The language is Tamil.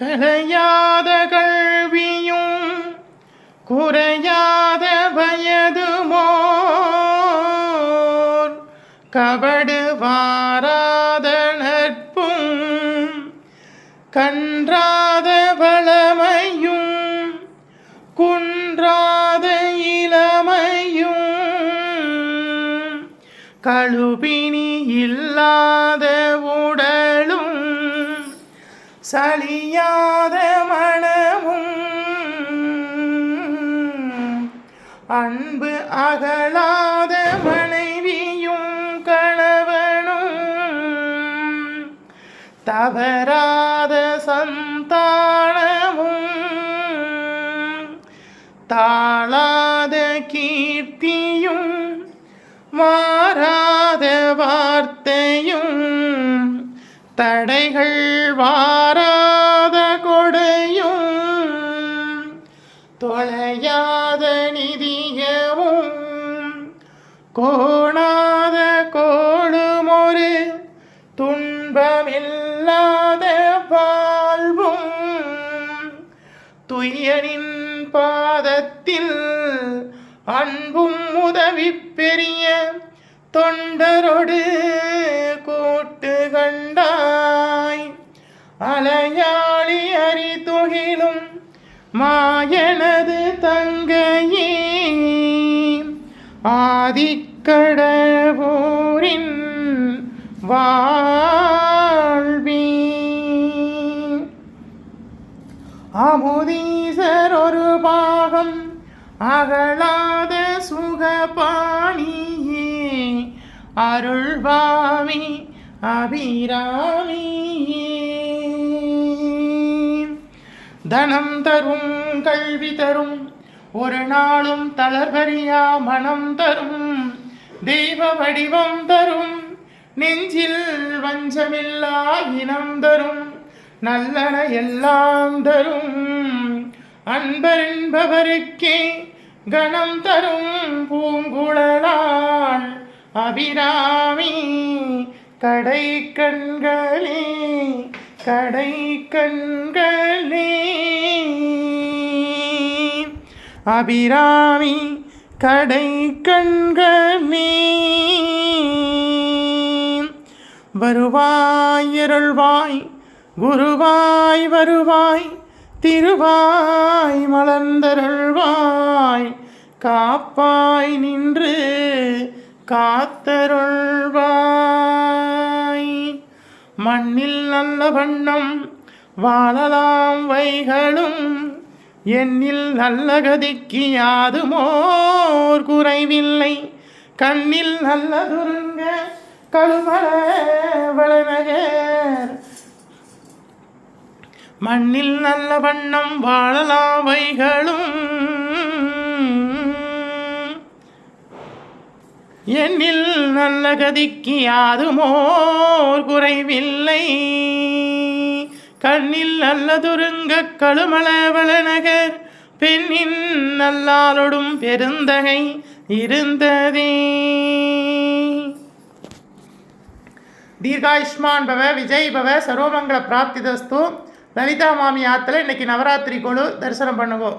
கலையாத கல்வியும் குறையாத வயதுமோர் கபடு வாராத நட்பும் கன்றாத வளமையும் குன்றாத இளமையும் கழுபினி இல்லாத உடல் சலியாத மனமும் அன்பு அகலாத மனைவியும் கணவனும் தவறாத சந்தானமும் தாளாத கீர்த்தியும் மாறாத வார்த்தை தடைகள் வாராத கொடையும் தொலையாத நிதியவும் கோணாத கோடுமொரு துன்பமில்லாத வாழ்வும் துயனின் பாதத்தில் அன்பும் உதவி பெரிய தொண்டரொடு மாயனது தங்கையே ஆதிக்கடவோரின் வாழ்வி அமுதீசர் ஒரு பாகம் அகலாத சுகபாணியே அருள்வாமி அபிராமியே. தனம் தரும் கல்வி தரும். ஒரு நாளும் தளர்வறியா மனம் தரும். தெய்வ வடிவம் தரும். நெஞ்சில் வஞ்சமில்லா இனம் தரும். நல்லன எல்லாம் தரும். அன்பரின்பவருக்கே கணம் தரும். பூங்குழலாள் அபிராமி கடை கண்களே கடை கண்களே அபிராமி கடை கண்களே வருவாயருள்வாய் குருவாய் வருவாய் திருவாய் மலர்ந்தருள்வாய். காப்பாய் நின்று காத்தருள்வாய். மண்ணில் நல்ல வண்ணம் வாழலாம் வைகளும். எண்ணில் நல்ல கதிக்கு யாதுமோர் குறைவில்லை. கண்ணில் நல்ல துருங்க கழுமல வளநகர் மண்ணில் நல்ல வண்ணம் வாழலாம் வைகளும். என்னில் நல்ல கதிக்கு யாதுமோர் குறைவில்லை. கண்ணில் நல்லதுருங்க கழுமளவள நகர் பெண்ணின் நல்லாலொடும் பெருந்தகை இருந்ததே. தீர்காயுஷ்மான் பவ விஜய் பவ சர்வமங்கள பிராப்திதஸ்து லலிதா மாமி ஆற்றுல இன்னைக்கு நவராத்திரி கொழு தரிசனம் பண்ணுவோம்